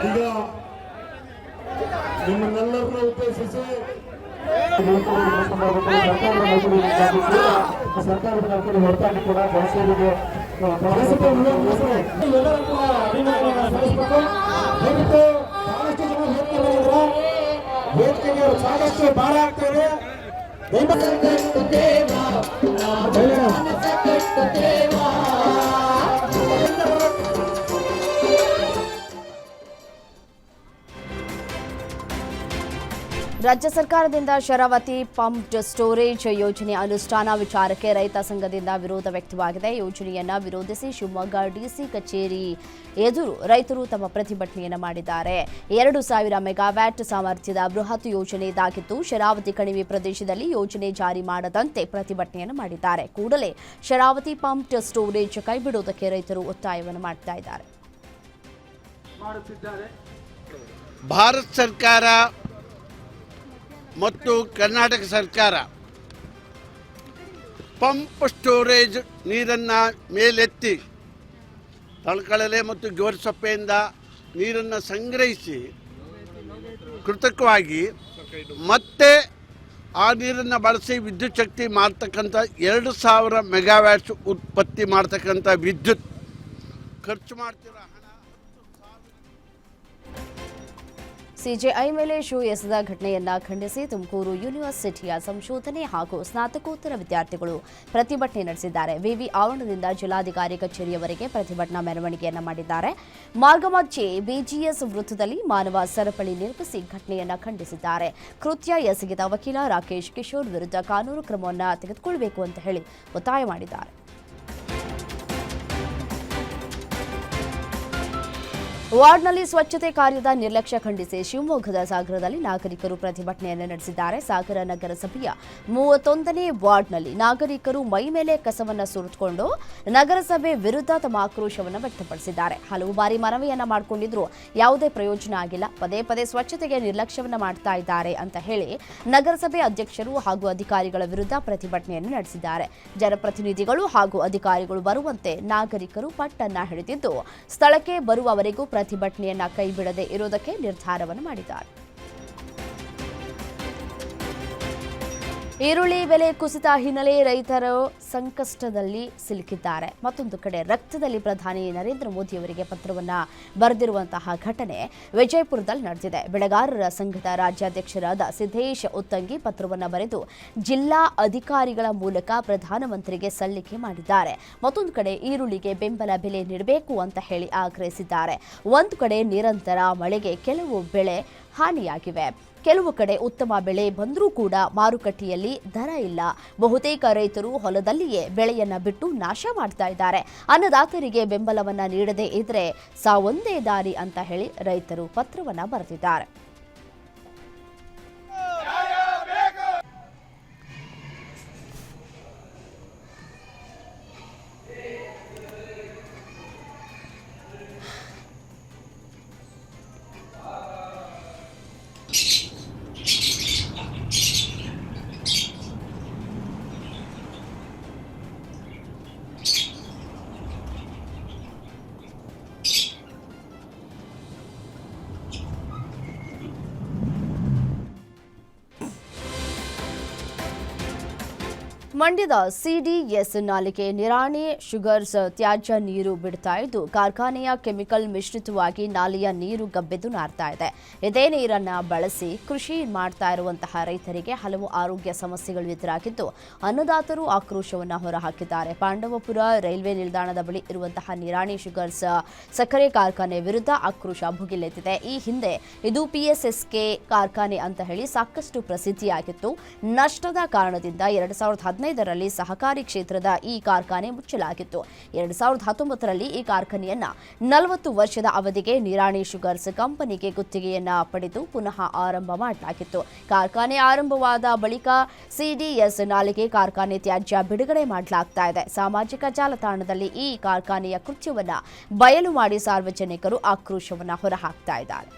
ಈಗ ನಿಮ್ಮನ್ನೆಲ್ಲರನ್ನ ಉದ್ದೇಶಿಸಿ ಸರ್ಕಾರದ ಹೊರತಾಗಿ ಕೂಡ ಜನಸೇವೆಗೆ ದಯವಿಟ್ಟು ಬಹಳಷ್ಟು ಜನ ಹೋಗ್ತಾ ವೇದಿಕೆಗೆ ಸಾಕಷ್ಟು ಭಾರ ಆಗ್ತದೆ ರಾಜ್ಯ ಸರ್ಕಾರದಿಂದ ಶರಾವತಿ ಪಂಪ್ಡ್ ಸ್ಟೋರೇಜ್ ಯೋಜನೆ ಅನುಷ್ಠಾನ ವಿಚಾರಕ್ಕೆ ರೈತ ಸಂಘದಿಂದ ವಿರೋಧ ವ್ಯಕ್ತವಾಗಿದೆ. ಯೋಜನೆಯನ್ನು ವಿರೋಧಿಸಿ ಶಿವಮೊಗ್ಗ ಡಿಸಿ ಕಚೇರಿ ಎದುರು ರೈತರು ತಮ್ಮ ಪ್ರತಿಭಟನೆಯನ್ನು ಮಾಡಿದ್ದಾರೆ. ಎರಡು ಸಾವಿರ ಮೆಗಾವ್ಯಾಟ್ ಸಾಮರ್ಥ್ಯದ ಬೃಹತ್ ಯೋಜನೆ ಇದಾಗಿದ್ದು, ಶರಾವತಿ ಕಣಿವೆ ಪ್ರದೇಶದಲ್ಲಿ ಯೋಜನೆ ಜಾರಿ ಮಾಡದಂತೆ ಪ್ರತಿಭಟನೆಯನ್ನು ಮಾಡಿದ್ದಾರೆ. ಕೂಡಲೇ ಶರಾವತಿ ಪಂಪ್ಡ್ ಸ್ಟೋರೇಜ್ ಕೈಬಿಡುವುದಕ್ಕೆ ರೈತರು ಒತ್ತಾಯವನ್ನು ಮಾಡ್ತಾ ಇದ್ದಾರೆ. ಭಾರತ ಸರ್ಕಾರ ಮತ್ತು ಕರ್ನಾಟಕ ಸರ್ಕಾರ ಪಂಪ್ ಸ್ಟೋರೇಜ್ ನೀರನ್ನು ಮೇಲೆತ್ತಿ ತಳಕಳಲೆ ಮತ್ತು ಗೋರ್ಸೊಪ್ಪೆಯಿಂದ ನೀರನ್ನು ಸಂಗ್ರಹಿಸಿ ಕೃತಕವಾಗಿ ಮತ್ತೆ ಆ ನೀರನ್ನು ಬಳಸಿ ವಿದ್ಯುತ್ ಶಕ್ತಿ ಮಾಡ್ತಕ್ಕಂಥ ಎರಡು ಸಾವಿರ ಮೆಗಾವ್ಯಾಟ್ಸ್ ಉತ್ಪತ್ತಿ ಮಾಡ್ತಕ್ಕಂಥ ವಿದ್ಯುತ್ ಖರ್ಚು ಮಾಡ್ತಿರೋ? ಸಿಜೆಐ ಮೇಲೆ ಶೂ ಎಸೆದ ಘಟನೆಯನ್ನ ಖಂಡಿಸಿ ತುಮಕೂರು ಯೂನಿವರ್ಸಿಟಿಯ ಸಂಶೋಧನೆ ಹಾಗೂ ಸ್ನಾತಕೋತ್ತರ ವಿದ್ಯಾರ್ಥಿಗಳು ಪ್ರತಿಭಟನೆ ನಡೆಸಿದ್ದಾರೆ. ವಿವಿ ಆವರಣದಿಂದ ಜಿಲ್ಲಾಧಿಕಾರಿ ಕಚೇರಿಯವರೆಗೆ ಪ್ರತಿಭಟನಾ ಮೆರವಣಿಗೆಯನ್ನು ಮಾಡಿದ್ದಾರೆ. ಮಾರ್ಗಮಧ್ಯೆ ಬಿಜಿಎಸ್ ವೃತ್ತದಲ್ಲಿ ಮಾನವ ಸರಪಳಿ ನಿರ್ಮಿಸಿ ಘಟನೆಯನ್ನ ಖಂಡಿಸಿದ್ದಾರೆ. ಕೃತ್ಯ ಎಸಗಿದ ವಕೀಲ ರಾಕೇಶ್ ಕಿಶೋರ್ ವಿರುದ್ಧ ಕಾನೂನು ಕ್ರಮವನ್ನು ತೆಗೆದುಕೊಳ್ಳಬೇಕು ಅಂತ ಹೇಳಿ ಒತ್ತಾಯ ಮಾಡಿದ್ದಾರೆ. ವಾರ್ಡ್ನಲ್ಲಿ ಸ್ವಚ್ಛತೆ ಕಾರ್ಯದ ನಿರ್ಲಕ್ಷ್ಯ ಖಂಡಿಸಿ ಶಿವಮೊಗ್ಗದ ಸಾಗರದಲ್ಲಿ ನಾಗರಿಕರು ಪ್ರತಿಭಟನೆಯನ್ನು ನಡೆಸಿದ್ದಾರೆ. ಸಾಗರ ನಗರಸಭೆಯ ಮೂವತ್ತೊಂದನೇ ವಾರ್ಡ್ನಲ್ಲಿ ನಾಗರಿಕರು ಮೈ ಮೇಲೆ ಕಸವನ್ನು ಸುರಿದುಕೊಂಡು ನಗರಸಭೆ ವಿರುದ್ಧ ತಮ್ಮ ಆಕ್ರೋಶವನ್ನು ವ್ಯಕ್ತಪಡಿಸಿದ್ದಾರೆ. ಹಲವು ಬಾರಿ ಮನವಿಯನ್ನ ಮಾಡಿಕೊಂಡಿದ್ರು. ಯಾವುದೇ ಪ್ರಯೋಜನ ಆಗಿಲ್ಲ. ಪದೇ ಪದೇ ಸ್ವಚ್ಛತೆಗೆ ನಿರ್ಲಕ್ಷ್ಯವನ್ನು ಮಾಡ್ತಾ ಇದ್ದಾರೆ ಅಂತ ಹೇಳಿ ನಗರಸಭೆ ಅಧ್ಯಕ್ಷರು ಹಾಗೂ ಅಧಿಕಾರಿಗಳ ವಿರುದ್ಧ ಪ್ರತಿಭಟನೆಯನ್ನು ನಡೆಸಿದ್ದಾರೆ. ಜನಪ್ರತಿನಿಧಿಗಳು ಹಾಗೂ ಅಧಿಕಾರಿಗಳು ಬರುವಂತೆ ನಾಗರಿಕರು ಪಟ್ಟನ್ನ ಹಿಡಿದಿದ್ದು, ಸ್ಥಳಕ್ಕೆ ಬರುವವರೆಗೂ ಪ್ರತಿಭಟನೆಯನ್ನ ಕೈಬಿಡದೆ ಇರುವುದಕ್ಕೆ ನಿರ್ಧಾರವನ್ನು ಮಾಡಿದ್ದಾರೆ. ಈರುಳ್ಳಿ ಬೆಲೆ ಕುಸಿತ ಹಿನ್ನೆಲೆ ರೈತರು ಸಂಕಷ್ಟದಲ್ಲಿ ಸಿಲುಕಿದ್ದಾರೆ. ಮತ್ತೊಂದು ಕಡೆ ರಕ್ತದಲ್ಲಿ ಪ್ರಧಾನಿ ನರೇಂದ್ರ ಮೋದಿ ಅವರಿಗೆ ಪತ್ರವನ್ನ ಬರೆದಿರುವಂತಹ ಘಟನೆ ವಿಜಯಪುರದಲ್ಲಿ ನಡೆದಿದೆ. ಬೆಳೆಗಾರರ ಸಂಘದ ರಾಜ್ಯಾಧ್ಯಕ್ಷರಾದ ಸಿದ್ದೇಶ್ ಉತ್ತಂಗಿ ಪತ್ರವನ್ನ ಬರೆದು ಜಿಲ್ಲಾ ಅಧಿಕಾರಿಗಳ ಮೂಲಕ ಪ್ರಧಾನಮಂತ್ರಿಗೆ ಸಲ್ಲಿಕೆ ಮಾಡಿದ್ದಾರೆ. ಮತ್ತೊಂದು ಕಡೆ ಈರುಳ್ಳಿಗೆ ಬೆಂಬಲ ಬೆಲೆ ನೀಡಬೇಕು ಅಂತ ಹೇಳಿ ಆಗ್ರಹಿಸಿದ್ದಾರೆ. ಒಂದು ಕಡೆ ನಿರಂತರ ಮಳೆಗೆ ಕೆಲವು ಬೆಳೆ ಹಾನಿಯಾಗಿವೆ. ಕೆಲವು ಕಡೆ ಉತ್ತಮ ಬೆಳೆ ಬಂದರೂ ಕೂಡ ಮಾರುಕಟ್ಟೆಯಲ್ಲಿ ದರ ಇಲ್ಲ. ಬಹುತೇಕ ರೈತರು ಹೊಲದಲ್ಲಿಯೇ ಬೆಳೆಯನ್ನ ಬಿಟ್ಟು ನಾಶ ಮಾಡ್ತಾ ಇದ್ದಾರೆ. ಅನ್ನದಾತರಿಗೆ ಬೆಂಬಲವನ್ನ ನೀಡದೇ ಇದ್ರೆ ಸಾವೊಂದೇ ದಾರಿ ಅಂತ ಹೇಳಿ ರೈತರು ಪತ್ರವನ್ನ ಬರೆದಿದ್ದಾರೆ. ಮಂಡ್ಯದ ಸಿಡಿಎಸ್ ನಾಲಿಗೆ ನಿರಾಣಿ ಶುಗರ್ಸ್ ತ್ಯಾಜ್ಯ ನೀರು ಬಿಡ್ತಾ ಇದ್ದು, ಕಾರ್ಖಾನೆಯ ಕೆಮಿಕಲ್ ಮಿಶ್ರಿತವಾಗಿ ನಾಲೆಯ ನೀರು ಗಬ್ಬೆದು ನಾರ್ತಾ ಇದೆ. ಇದೇ ನೀರನ್ನ ಬಳಸಿ ಕೃಷಿ ಮಾಡ್ತಾ ಇರುವಂತಹ ರೈತರಿಗೆ ಹಲವು ಆರೋಗ್ಯ ಸಮಸ್ಯೆಗಳು ಎದುರಾಗಿದ್ದು, ಅನ್ನದಾತರು ಆಕ್ರೋಶವನ್ನ ಹೊರಹಾಕಿದ್ದಾರೆ. ಪಾಂಡವಪುರ ರೈಲ್ವೆ ನಿಲ್ದಾಣದ ಬಳಿ ಇರುವಂತಹ ನಿರಾಣಿ ಶುಗರ್ಸ್ ಸಕ್ಕರೆ ಕಾರ್ಖಾನೆ ವಿರುದ್ಧ ಆಕ್ರೋಶ ಭುಗಿಲೆತ್ತಿದೆ. ಈ ಹಿಂದೆ ಇದು ಪಿಎಸ್ಎಸ್ಕೆ ಕಾರ್ಖಾನೆ ಅಂತ ಹೇಳಿ ಸಾಕಷ್ಟು ಪ್ರಸಿದ್ಧಿಯಾಗಿತ್ತು. ನಷ್ಟದ ಕಾರಣದಿಂದ ಎರಡ್ ಸಾವಿರದ ಹದಿನೈದರಲ್ಲಿ ಸಹಕಾರಿ ಕ್ಷೇತ್ರದ ಈ ಕಾರ್ಖಾನೆ ಮುಚ್ಚಲಾಗಿತ್ತು. ಎರಡ್ ಸಾವಿರದ ಹತ್ತೊಂಬತ್ತರಲ್ಲಿ ಈ ಕಾರ್ಖಾನೆಯನ್ನ ನಲವತ್ತು ವರ್ಷದ ಅವಧಿಗೆ ನಿರಾಣಿ ಶುಗರ್ಸ್ ಕಂಪನಿಗೆ ಗುತ್ತಿಗೆಯನ್ನ ಪಡೆದು ಪುನಃ ಆರಂಭ ಮಾಡಲಾಗಿತ್ತು. ಕಾರ್ಖಾನೆ ಆರಂಭವಾದ ಬಳಿಕ ಸಿಡಿಎಸ್ ನಾಲಿಗೆ ಕಾರ್ಖಾನೆ ತ್ಯಾಜ್ಯ ಬಿಡುಗಡೆ ಮಾಡಲಾಗ್ತಾ ಇದೆ. ಸಾಮಾಜಿಕ ಜಾಲತಾಣದಲ್ಲಿ ಈ ಕಾರ್ಖಾನೆಯ ಕೃತ್ಯವನ್ನ ಬಯಲು ಮಾಡಿ ಸಾರ್ವಜನಿಕರು ಆಕ್ರೋಶವನ್ನ ಹೊರಹಾಕ್ತಾ ಇದ್ದಾರೆ.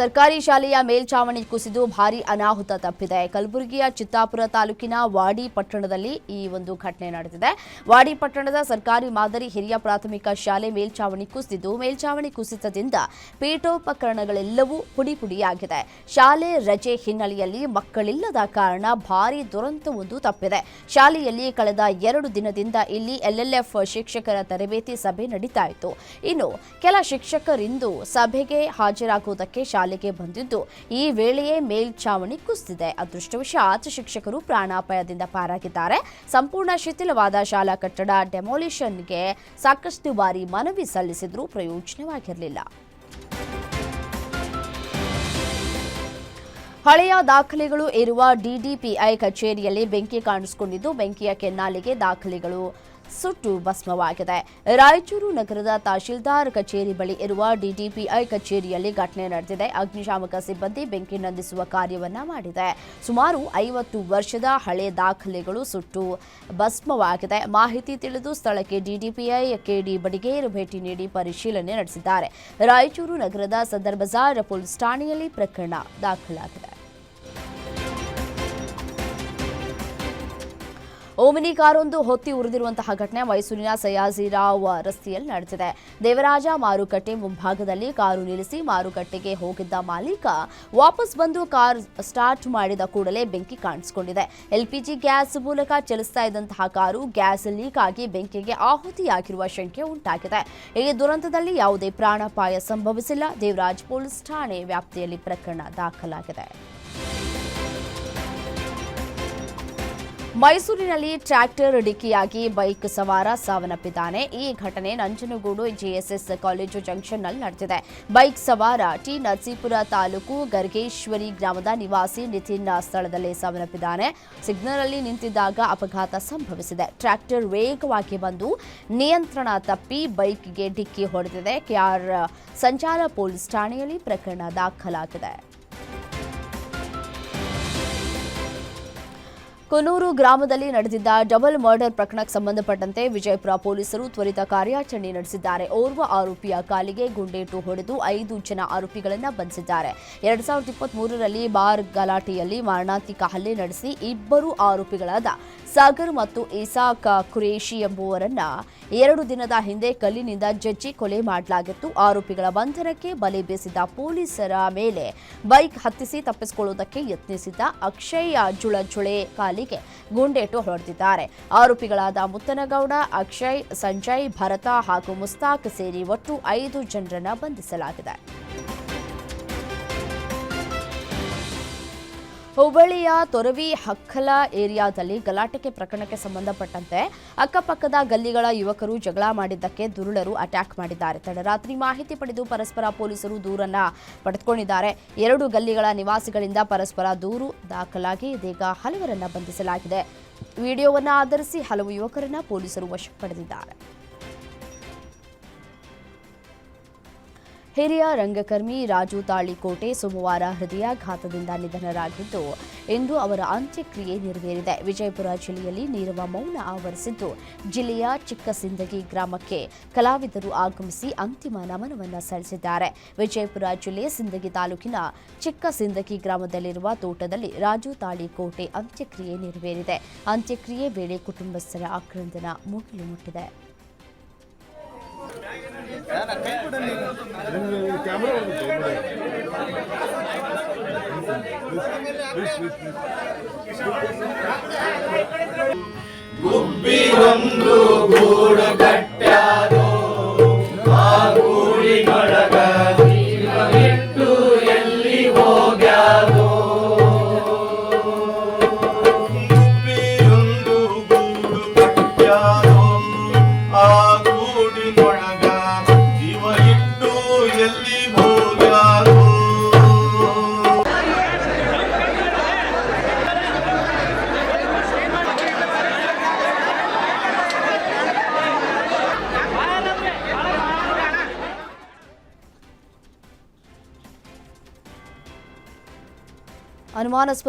ಸರ್ಕಾರಿ ಶಾಲೆಯ ಮೇಲ್ಛಾವಣಿ ಕುಸಿದು ಭಾರಿ ಅನಾಹುತ ತಪ್ಪಿದೆ. ಕಲಬುರಗಿಯ ಚಿತ್ತಾಪುರ ತಾಲೂಕಿನ ವಾಡಿ ಪಟ್ಟಣದಲ್ಲಿ ಈ ಒಂದು ಘಟನೆ ನಡೆದಿದೆ. ವಾಡಿ ಪಟ್ಟಣದ ಸರ್ಕಾರಿ ಮಾದರಿ ಹಿರಿಯ ಪ್ರಾಥಮಿಕ ಶಾಲೆ ಮೇಲ್ಛಾವಣಿ ಕುಸಿದಿದ್ದು ಮೇಲ್ಛಾವಣಿ ಕುಸಿತದಿಂದ ಪೀಠೋಪಕರಣಗಳೆಲ್ಲವೂ ಪುಡಿ ಪುಡಿಯಾಗಿದೆ ಶಾಲೆ ರಜೆ ಹಿನ್ನೆಲೆಯಲ್ಲಿ ಮಕ್ಕಳಿಲ್ಲದ ಕಾರಣ ಭಾರಿ ದುರಂತವೊಂದು ತಪ್ಪಿದೆ. ಶಾಲೆಯಲ್ಲಿ ಕಳೆದ ಎರಡು ದಿನದಿಂದ ಇಲ್ಲಿ ಎಲ್ಎಲ್ಎಫ್ ಶಿಕ್ಷಕರ ತರಬೇತಿ ಸಭೆ ನಡೀತಾ ಇತ್ತು. ಇನ್ನು ಕೆಲ ಶಿಕ್ಷಕರಿಂದು ಸಭೆಗೆ ಹಾಜರಾಗುವುದಕ್ಕೆ ಶಾಲೆಗೆ ಬಂದಿದ್ದು. ಈ ವೇಳೆಯೇ ಮೇಲ್ಛಾವಣಿ ಕುಸಿದಿದೆ. ಅದೃಷ್ಟವಶಾತ್ ಶಿಕ್ಷಕರು ಪ್ರಾಣಾಪಾಯದಿಂದ ಪಾರಾಗಿದ್ದಾರೆ. ಸಂಪೂರ್ಣ ಶಿಥಿಲವಾದ ಶಾಲಾ ಕಟ್ಟಡ ಡೆಮೊಲಿಷನ್ಗೆ ಸಾಕಷ್ಟು ಬಾರಿ ಮನವಿ ಸಲ್ಲಿಸಿದ್ರೂ ಪ್ರಯೋಜನವಾಗಿರಲಿಲ್ಲ. ಹಳೆಯ ದಾಖಲೆಗಳು ಇರುವ ಡಿಡಿಪಿಐ ಕಚೇರಿಯಲ್ಲಿ ಬೆಂಕಿ ಕಾಣಿಸಿಕೊಂಡಿದ್ದು, ಬೆಂಕಿಯ ಕೆನ್ನಾಲಿಗೆ ದಾಖಲೆಗಳು ಸುಟ್ಟು ಭಸ್ಮವಾಗಿದೆ. ರಾಯಚೂರು ನಗರದ ತಹಶೀಲ್ದಾರ್ ಕಚೇರಿ ಬಳಿ ಇರುವ ಡಿಡಿಪಿಐ ಕಚೇರಿಯಲ್ಲಿ ಘಟನೆ ನಡೆದಿದೆ. ಅಗ್ನಿಶಾಮಕ ಸಿಬ್ಬಂದಿ ಬೆಂಕಿ ನಂದಿಸುವ ಕಾರ್ಯವನ್ನ ಮಾಡಿದೆ. ಸುಮಾರು ಐವತ್ತು ವರ್ಷದ ಹಳೆ ದಾಖಲೆಗಳು ಸುಟ್ಟು ಭಸ್ಮವಾಗಿದೆ. ಮಾಹಿತಿ ತಿಳಿದು ಸ್ಥಳಕ್ಕೆ ಡಿಡಿಪಿಐ ಕೆಡಿ ಬಡಿಗೇರು ಭೇಟಿ ನೀಡಿ ಪರಿಶೀಲನೆ ನಡೆಸಿದ್ದಾರೆ. ರಾಯಚೂರು ನಗರದ ಸದರ್ ಬಜಾರ್ ಪೊಲೀಸ್ ಠಾಣೆಯಲ್ಲಿ ಪ್ರಕರಣ ದಾಖಲಾಗಿದೆ. ಓಮಿನಿ ಕಾರೊಂದು ಹೊತ್ತಿ ಉರಿದಿರುವಂತಹ ಘಟನೆ ಮೈಸೂರಿನ ಸಯಾಜಿರಾವ್ ರಸ್ತೆಯಲ್ಲಿ ನಡೆದಿದೆ. ದೇವರಾಜ ಮಾರುಕಟ್ಟೆ ಮುಂಭಾಗದಲ್ಲಿ ಕಾರು ನಿಲ್ಲಿಸಿ ಮಾರುಕಟ್ಟೆಗೆ ಹೋಗಿದ್ದ ಮಾಲೀಕ ವಾಪಸ್ ಬಂದು ಕಾರ್ ಸ್ಟಾರ್ಟ್ ಮಾಡಿದ ಕೂಡಲೇ ಬೆಂಕಿ ಕಾಣಿಸಿಕೊಂಡಿದೆ. ಎಲ್ಪಿಜಿ ಗ್ಯಾಸ್ ಮೂಲಕ ಚಲಿಸ್ತಾ ಇದ್ದಂತಹ ಕಾರು ಗ್ಯಾಸ್ ಲೀಕ್ ಆಗಿ ಬೆಂಕಿಗೆ ಆಹುತಿಯಾಗಿರುವ ಶಂಕೆ ಉಂಟಾಗಿದೆ. ಈ ದುರಂತದಲ್ಲಿ ಯಾವುದೇ ಪ್ರಾಣಾಪಾಯ ಸಂಭವಿಸಿಲ್ಲ. ದೇವರಾಜ್ ಪೊಲೀಸ್ ಠಾಣೆ ವ್ಯಾಪ್ತಿಯಲ್ಲಿ ಪ್ರಕರಣ ದಾಖಲಾಗಿದೆ. ಮೈಸೂರಿನಲ್ಲಿ ಟ್ರ್ಯಾಕ್ಟರ್ ಡಿಕ್ಕಿಯಾಗಿ ಬೈಕ್ ಸವಾರ ಸಾವನ್ನಪ್ಪಿದ್ದಾನೆ. ಈ ಘಟನೆ ನಂಜನಗೂಡು ಜೆಎಸ್ಎಸ್ ಕಾಲೇಜು ಜಂಕ್ಷನ್ನಲ್ಲಿ ನಡೆದಿದೆ. ಬೈಕ್ ಸವಾರ ಟಿ ನರಸೀಪುರ ತಾಲೂಕು ಗರ್ಗೇಶ್ವರಿ ಗ್ರಾಮದ ನಿವಾಸಿ ನಿತಿನ್ ಸ್ಥಳದಲ್ಲಿ ಸಾವನ್ನಪ್ಪಿದ್ದಾನೆ. ಸಿಗ್ನಲ್ನಲ್ಲಿ ನಿಂತಿದ್ದಾಗ ಅಪಘಾತ ಸಂಭವಿಸಿದೆ. ಟ್ರ್ಯಾಕ್ಟರ್ ವೇಗವಾಗಿ ಬಂದು ನಿಯಂತ್ರಣ ತಪ್ಪಿ ಬೈಕ್ಗೆ ಡಿಕ್ಕಿ ಹೊಡೆದಿದೆ. ಕೆಆರ್ ಸಂಚಾರ ಪೊಲೀಸ್ ಠಾಣೆಯಲ್ಲಿ ಪ್ರಕರಣ ದಾಖಲಾಗಿದೆ. ಕೊನೂರು ಗ್ರಾಮದಲ್ಲಿ ನಡೆದಿದ್ದ ಡಬಲ್ ಮರ್ಡರ್ ಪ್ರಕರಣಕ್ಕೆ ಸಂಬಂಧಪಟ್ಟಂತೆ ವಿಜಯಪುರ ಪೊಲೀಸರು ತ್ವರಿತ ಕಾರ್ಯಾಚರಣೆ ನಡೆಸಿದ್ದಾರೆ. ಓರ್ವ ಆರೋಪಿಯ ಕಾಲಿಗೆ ಗುಂಡೇಟು ಹೊಡೆದು ಐದು ಜನ ಆರೋಪಿಗಳನ್ನು ಬಂಧಿಸಿದ್ದಾರೆ. ಎರಡ್ ಸಾವಿರದ ಇಪ್ಪತ್ತ್ ಬಾರ್ ಗಲಾಟೆಯಲ್ಲಿ ಮಾರಣಾಂತಿಕ ಹಲ್ಲೆ ನಡೆಸಿ ಇಬ್ಬರು ಆರೋಪಿಗಳಾದ ಸಾಗರ್ ಮತ್ತು ಇಸಾಕ್ ಖುರೇಶಿ ಎಂಬುವರನ್ನ ಎರಡು ದಿನದ ಹಿಂದೆ ಕಲ್ಲಿನಿಂದ ಜಜ್ಜಿ ಕೊಲೆ ಮಾಡಲಾಗಿತ್ತು. ಆರೋಪಿಗಳ ಬಂಧನಕ್ಕೆ ಬಲೆ ಬೀಸಿದ ಪೊಲೀಸರ ಮೇಲೆ ಬೈಕ್ ಹತ್ತಿಸಿ ತಪ್ಪಿಸಿಕೊಳ್ಳುವುದಕ್ಕೆ ಯತ್ನಿಸಿದ್ದ ಅಕ್ಷಯ್ ಜುಳಜುಳೆ ಕಾಲಿಗೆ ಗುಂಡೇಟು ಹೊಡೆದಿದ್ದಾರೆ ಆರೋಪಿಗಳಾದ ಮುತ್ತನಗೌಡ, ಅಕ್ಷಯ್, ಸಂಜಯ್, ಭರತ ಹಾಗೂ ಮುಸ್ತಾಕ್ ಸೇರಿ ಒಟ್ಟು ಐದು ಜನರನ್ನು ಬಂಧಿಸಲಾಗಿದೆ. ಹುಬ್ಬಳ್ಳಿಯ ತೊರವಿ ಹಕ್ಕಲ ಏರಿಯಾದಲ್ಲಿ ಗಲಾಟೆಗೆ ಪ್ರಕರಣಕ್ಕೆ ಸಂಬಂಧಪಟ್ಟಂತೆ ಅಕ್ಕಪಕ್ಕದ ಗಲ್ಲಿಗಳ ಯುವಕರು ಜಗಳ ಮಾಡಿದ್ದಕ್ಕೆ ದುರುಳರು ಅಟ್ಯಾಕ್ ಮಾಡಿದ್ದಾರೆ. ತಡರಾತ್ರಿ ಮಾಹಿತಿ ಪಡೆದು ಪರಸ್ಪರ ಪೊಲೀಸರು ದೂರನ್ನ ಪಡೆದುಕೊಂಡಿದ್ದಾರೆ. ಎರಡು ಗಲ್ಲಿಗಳ ನಿವಾಸಿಗಳಿಂದ ಪರಸ್ಪರ ದೂರು ದಾಖಲಾಗಿ ಇದೀಗ ಹಲವರನ್ನ ಬಂಧಿಸಲಾಗಿದೆ. ವಿಡಿಯೋವನ್ನು ಆಧರಿಸಿ ಹಲವು ಯುವಕರನ್ನ ಪೊಲೀಸರು ವಶಕ್ಕೆ ಪಡೆದಿದ್ದಾರೆ ಹಿರಿಯ ರಂಗಕರ್ಮಿ ರಾಜು ತಾಳಿಕೋಟೆ ಸೋಮವಾರ ಹೃದಯಾಘಾತದಿಂದ ನಿಧನರಾಗಿದ್ದು, ಇಂದು ಅವರ ಅಂತ್ಯಕ್ರಿಯೆ ನೆರವೇರಿದೆ. ವಿಜಯಪುರ ಜಿಲ್ಲೆಯಲ್ಲಿ ನೀರವ ಮೌನ ಆವರಿಸಿದ್ದು, ಜಿಲ್ಲೆಯ ಚಿಕ್ಕಸಿಂದಗಿ ಗ್ರಾಮಕ್ಕೆ ಕಲಾವಿದರು ಆಗಮಿಸಿ ಅಂತಿಮ ನಮನವನ್ನು ಸಲ್ಲಿಸಿದ್ದಾರೆ. ವಿಜಯಪುರ ಜಿಲ್ಲೆ ಸಿಂದಗಿ ತಾಲೂಕಿನ ಚಿಕ್ಕಸಿಂದಗಿ ಗ್ರಾಮದಲ್ಲಿರುವ ತೋಟದಲ್ಲಿ ರಾಜು ತಾಳಿಕೋಟೆ ಅಂತ್ಯಕ್ರಿಯೆ ನೆರವೇರಿದೆ. ಅಂತ್ಯಕ್ರಿಯೆ ವೇಳೆ ಕುಟುಂಬಸ್ಥರ ಆಕ್ರಂದನ ಮುಗಿಲು ಮುಟ್ಟಿದೆ. ಗುಬ್ಬಿಯೊಂದು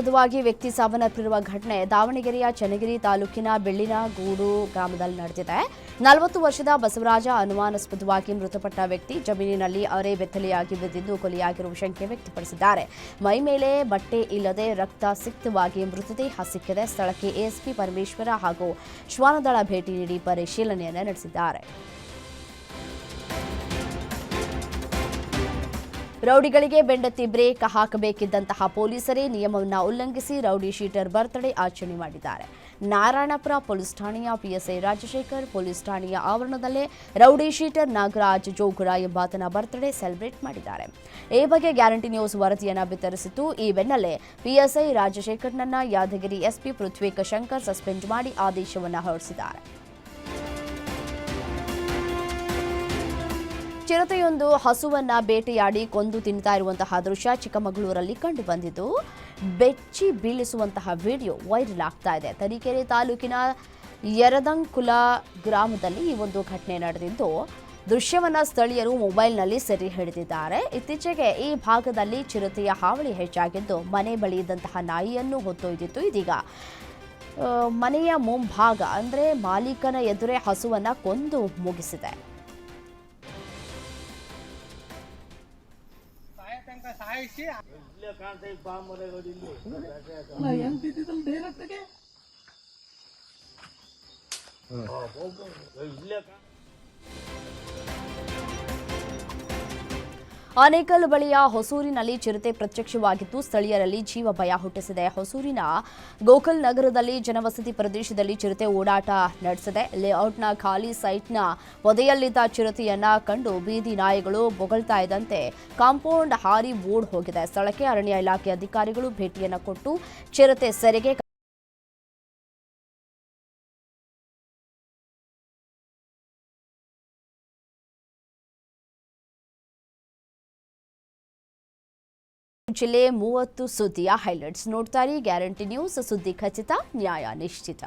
ಅನುಮಾನಾಸ್ಪದವಾಗಿ ವ್ಯಕ್ತಿ ಸಾವನ್ನಪ್ಪಿರುವ ಘಟನೆ ದಾವಣಗೆರೆಯ ಚನ್ನಗಿರಿ ತಾಲೂಕಿನ ಬೆಳ್ಳಿನಗೂಡು ಗ್ರಾಮದಲ್ಲಿ ನಡೆದಿದೆ. ನಲವತ್ತು ವರ್ಷದ ಬಸವರಾಜ ಅನುಮಾನಾಸ್ಪದವಾಗಿ ಮೃತಪಟ್ಟ ವ್ಯಕ್ತಿ ಜಮೀನಿನಲ್ಲಿ ಅರೆ ಬೆತ್ತಲೆಯಾಗಿ ಬಿದ್ದಿದ್ದು ಕೊಲೆಯಾಗಿರುವ ಶಂಕೆ ವ್ಯಕ್ತಪಡಿಸಿದ್ದಾರೆ. ಮೈ ಮೇಲೆ ಬಟ್ಟೆ ಇಲ್ಲದೆ ರಕ್ತ ಸಿಕ್ತವಾಗಿ ಮೃತದೇಹ ಸಿಕ್ಕಿದೆ. ಸ್ಥಳಕ್ಕೆ ಎಎಸ್ಪಿ ಪರಮೇಶ್ವರ ಹಾಗೂ ಶ್ವಾನದಳ ಭೇಟಿ ನೀಡಿ ಪರಿಶೀಲನೆಯನ್ನು ನಡೆಸಿದ್ದಾರೆ. ರೌಡಿಗಳಿಗೆ ಬೆಂಡತಿ ಬ್ರೇಕ್ ಹಾಕಬೇಕಿದ್ದಂತಹ ಪೊಲೀಸರೇ ನಿಯಮವನ್ನು ಉಲ್ಲಂಘಿಸಿ ರೌಡಿ ಶೀಟರ್ ಬರ್ತ್ಡೇ ಆಚರಣೆ ಮಾಡಿದ್ದಾರೆ. ನಾರಾಯಣಪುರ ಪೊಲೀಸ್ ಠಾಣೆಯ ಪಿಎಸ್ಐ ರಾಜಶೇಖರ್, ಪೊಲೀಸ್ ಠಾಣೆಯ ಆವರಣದಲ್ಲೇ ರೌಡಿ ಶೀಟರ್ ನಾಗರಾಜ್ ಜೋಗುರ ಎಂಬಾತನ ಬರ್ತ್ಡೇ ಸೆಲೆಬ್ರೇಟ್ ಮಾಡಿದ್ದಾರೆ. ಈ ಬಗ್ಗೆ ಗ್ಯಾರಂಟಿ ನ್ಯೂಸ್ ವರದಿಯನ್ನು ವಿತರಿಸಿತು ಈ ಬೆನ್ನಲ್ಲೇ ಪಿಎಸ್ಐ ರಾಜಶೇಖರ್ನನ್ನ ಯಾದಗಿರಿ ಎಸ್ಪಿ ಪೃಥ್ವಿಕ ಶಂಕರ್ ಸಸ್ಪೆಂಡ್ ಮಾಡಿ ಆದೇಶವನ್ನು ಹೊರಡಿಸಿದ್ದಾರೆ. ಚಿರತೆಯೊಂದು ಹಸುವನ್ನ ಬೇಟೆಯಾಡಿ ಕೊಂದು ತಿಂತಾ ಇರುವಂತಹ ದೃಶ್ಯ ಚಿಕ್ಕಮಗಳೂರಲ್ಲಿ ಕಂಡು ಬಂದಿದ್ದು. ಬೆಚ್ಚಿ ಬೀಳಿಸುವಂತಹ ವಿಡಿಯೋ ವೈರಲ್ ಆಗ್ತಾ ಇದೆ. ತರೀಕೆರೆ ತಾಲೂಕಿನ ಯರದಂಕುಲ ಗ್ರಾಮದಲ್ಲಿ ಈ ಒಂದು ಘಟನೆ ನಡೆದಿದ್ದು, ದೃಶ್ಯವನ್ನ ಸ್ಥಳೀಯರು ಮೊಬೈಲ್ನಲ್ಲಿ ಸೆರೆ ಹಿಡಿದಿದ್ದಾರೆ. ಇತ್ತೀಚೆಗೆ ಈ ಭಾಗದಲ್ಲಿ ಚಿರತೆಯ ಹಾವಳಿ ಹೆಚ್ಚಾಗಿದ್ದು, ಮನೆ ಬಳಿ ಇದ್ದಂತಹ ನಾಯಿಯನ್ನು ಹೊತ್ತೊಯ್ದಿತ್ತು. ಇದೀಗ ಮನೆಯ ಮುಂಭಾಗ ಅಂದರೆ ಮಾಲೀಕನ ಎದುರೇ ಹಸುವನ್ನ ಕೊಂದು ಮುಗಿಸಿದೆ. ಎಂತಿದ್ದಿದ್ದಲ್ಲ ಡೈರೆಕ್ಟ್ ಆನೇಕಲ್ ಬಳಿಯ ಹೊಸೂರಿನಲ್ಲಿ ಚಿರತೆ ಪ್ರತ್ಯಕ್ಷವಾಗಿದ್ದು ಸ್ಥಳೀಯರಲ್ಲಿ ಜೀವ ಭಯ ಹುಟ್ಟಿಸಿದೆ. ಹೊಸೂರಿನ ಗೋಕಲ್ ನಗರದಲ್ಲಿ ಜನವಸತಿ ಪ್ರದೇಶದಲ್ಲಿ ಚಿರತೆ ಓಡಾಟ ನಡೆಸಿದೆ. ಲೇಔಟ್ನ ಖಾಲಿ ಸೈಟ್ನ ಒದೆಯಲ್ಲಿದ್ದ ಚಿರತೆಯನ್ನ ಕಂಡು ಬೀದಿ ನಾಯಿಗಳು ಬೊಗಳ್ತಾ ಇದ್ದಂತೆ ಕಾಂಪೌಂಡ್ ಹಾರಿ ಓಡ್ ಹೋಗಿದೆ. ಸ್ಥಳಕ್ಕೆ ಅರಣ್ಯ ಇಲಾಖೆ ಅಧಿಕಾರಿಗಳು ಭೇಟಿಯನ್ನ ಕೊಟ್ಟು ಚಿರತೆ ಸೆರೆಗೆ ಜಿಲ್ಲೆ ಮೂವತ್ತು ಸುದ್ದಿಯ ಹೈಲೈಟ್ಸ್ ನೋಡ್ತಾರೆ ಗ್ಯಾರಂಟಿ ನ್ಯೂಸ್ ಸುದ್ದಿ ಖಚಿತ ನ್ಯಾಯ ನಿಶ್ಚಿತ.